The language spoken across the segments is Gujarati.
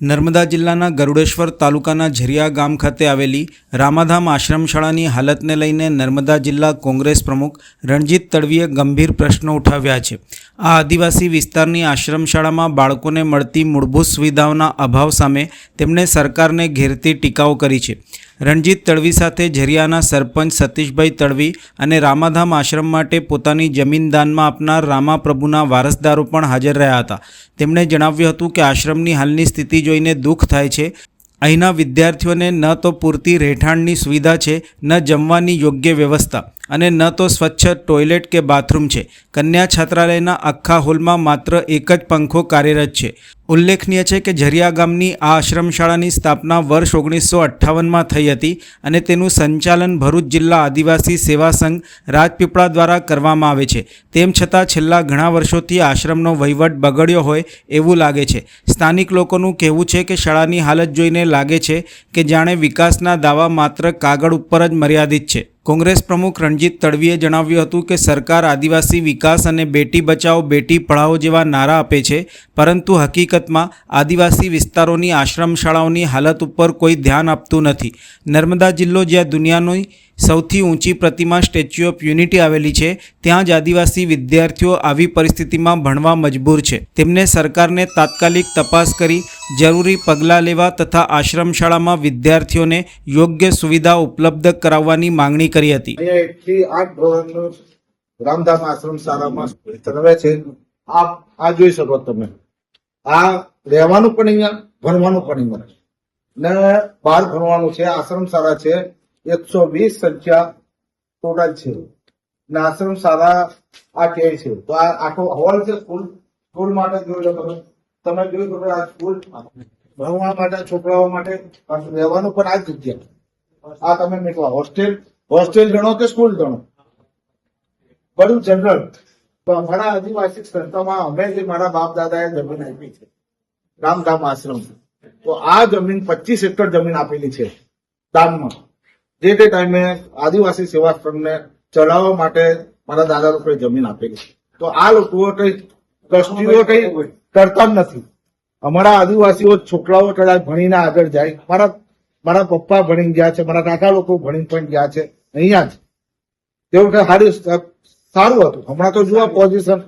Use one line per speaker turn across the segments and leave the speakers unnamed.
નર્મદા જિલ્લાના ગરુડેશ્વર તાલુકાના ઝરિયા ગામ ખાતે આવેલી રામાધામ આશ્રમશાળાની હાલતને લઈને નર્મદા જિલ્લા કોંગ્રેસ પ્રમુખ રણજીત તડવીએ ગંભીર પ્રશ્નો ઉઠાવ્યા છે. આ આદિવાસી વિસ્તારની આશ્રમશાળામાં બાળકોને મળતી મૂળભૂત સુવિધાઓના અભાવ સામે તેમણે સરકારને ઘેરતી ટીકાઓ કરી છે. રણજીત તડવી સાથે ઝરિયાના સરપંચ સતીશભાઈ તડવી અને રામાધામ આશ્રમ માટે પોતાની જમીન દાનમાં આપનાર રામાપ્રભુના વારસદારો પણ હાજર રહ્યા હતા. તેમણે જણાવ્યું હતું કે આશ્રમની હાલની સ્થિતિ જોઈને દુઃખ થાય છે. અહીંના વિદ્યાર્થીઓને ન તો પૂરતી રહેઠાણની સુવિધા છે, ન જમવાની યોગ્ય વ્યવસ્થા. અને ન તો સ્વચ્છ ટોયલેટ કે બાથરૂમ છે. કન્યા છાત્રાલયના આખા હોલમાં માત્ર એક જ પંખો કાર્યરત છે. ઉલ્લેખનીય છે કે ઝરિયા ગામની આ આશ્રમશાળાની સ્થાપના વર્ષ ઓગણીસો અઠ્ઠાવનમાં થઈ હતી અને તેનું સંચાલન ભરૂચ જિલ્લા આદિવાસી સેવા સંઘ રાજપીપળા દ્વારા કરવામાં આવે છે. તેમ છતાં છેલ્લા ઘણા વર્ષોથી આશ્રમનો વહીવટ બગડ્યો હોય એવું લાગે છે. સ્થાનિક લોકોનું કહેવું છે કે શાળાની હાલત જોઈને લાગે છે કે જાણે વિકાસના દાવા માત્ર કાગળ ઉપર જ મર્યાદિત છે. કોંગ્રેસ પ્રમુખ રણજીત તડવીએ જણાવ્યું હતું કે સરકાર આદિવાસી વિકાસ અને બેટી બચાવો બેટી પઢાઓ જેવા નારા આપે છે, પરંતુ હકીકતમાં આદિવાસી વિસ્તારોની આશ્રમ શાળાઓની હાલત ઉપર કોઈ ધ્યાન આપતું નથી. નર્મદા જિલ્લો જ્યાં દુનિયાની સૌથી ઊંચી પ્રતિમા સ્ટેચ્યુ ઓફ યુનિટી આવેલી છે. ત્યાં જ આદિવાસી વિદ્યાર્થીઓ આવી પરિસ્થિતિમાં ભણવા મજબૂર છે. તેમને સરકારને તાત્કાલિક તપાસ કરી, જરૂરી પગલાં લેવા તથા આશ્રમ શાળામાં વિદ્યાર્થીઓને યોગ્ય સુવિધા ઉપલબ્ધ કરાવવાની માંગણી કરી હતી.
રામધામ આશ્રમ શાળામાં છે. આ જોઈ શકો તમે. આ રહેવાનું પણ અહીંયા, ભણવાનું પણ અહીંયા. ને બહાર ભણવાનું છે આશ્રમ શાળા છે. એકસો વીસ સંખ્યા ટોટલ છે. ને આશ્રમ આ કે છે. તો આ આખો હોલ છે સ્કૂલ. સ્કૂલ માટે જોઈ લો તમે. તમે જોયું તમે આ સ્કૂલ ભણવા માટે, છોકરાઓ માટે રહેવાનું પણ આ જગ્યા. આ તમે નીકળો હોસ્ટેલ હોસ્ટેલ ગણો કે સ્કૂલ ગણો બધું જનરલ અમારા આદિવાસી સંસ્થામાં અમે જે મારા બાપ દાદાએ જમીન આપી છે રામધામ આશ્રમ. તો આ જમીન પચીસ એકર જમીન આપેલી છે દાનમાં જે તે ટાઈમે આદિવાસી સેવા સંઘને ચલાવવા માટે મારા દાદા લોકોએ જમીન આપેલી તો આ લોકો કઈ ટ્રસ્ટીઓ કઈ કરતા જ નથી. અમારા આદિવાસીઓ છોકરાઓ કદાચ ભણીને આગળ જાય. મારા મારા પપ્પા ભણી ગયા છે મારા કાકા લોકો ભણીને પણ ગયા છે અહીંયા જ. તેવું કઈ સારી સારું હતું. હમણાં તો જુઓ પોઝિશન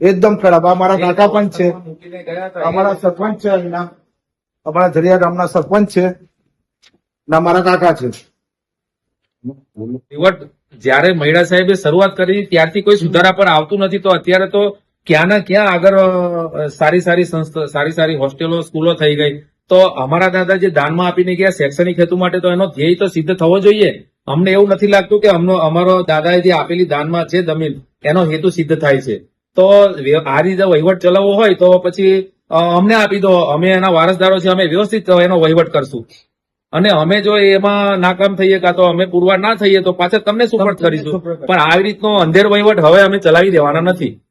એકદમ ખરાબ. આ મારા કાકા પણ છે. અમારા સરપંચ છે અહીંના. અમારા ઝરિયા ગામના સરપંચ છે. ના મારા કાકા છે.
વહીવટ જયારે મહિડા સાહેબે શરૂઆત કરી ત્યારથી કોઈ સુધારા પર આવતું નથી, તો અત્યારે તો ક્યાંના ક્યાં આગળ સારી સારી સંસ્થા, સારી સારી હોસ્ટેલો, સ્કૂલો થઈ ગઈ. તો અમારા દાદા જે દાનમાં આપીને ગયા શૈક્ષણિક હેતુ માટે, તો એનો ધ્યેય તો સિદ્ધ થવો જોઈએ. અમને એવું નથી લાગતું કે અમનો, અમારો દાદાએ જે આપેલી દાનમાં છે જમીન, એનો હેતુ સિદ્ધ થાય છે. તો આ રીતે વહીવટ ચલાવવો હોય, તો પછી અમને આપી દો. અમે એના વારસદારો છે અમે વ્યવસ્થિત એનો વહીવટ કરશું. અને અમે જો એમાં નાકામ થઈએ કાં તો અમે પુરવાર ના થઈએ તો પાછા તમને સુપરત કરીશું? પણ આવી રીતનો અંધેર વહીવટ હવે અમે ચલાવી દેવાના નથી.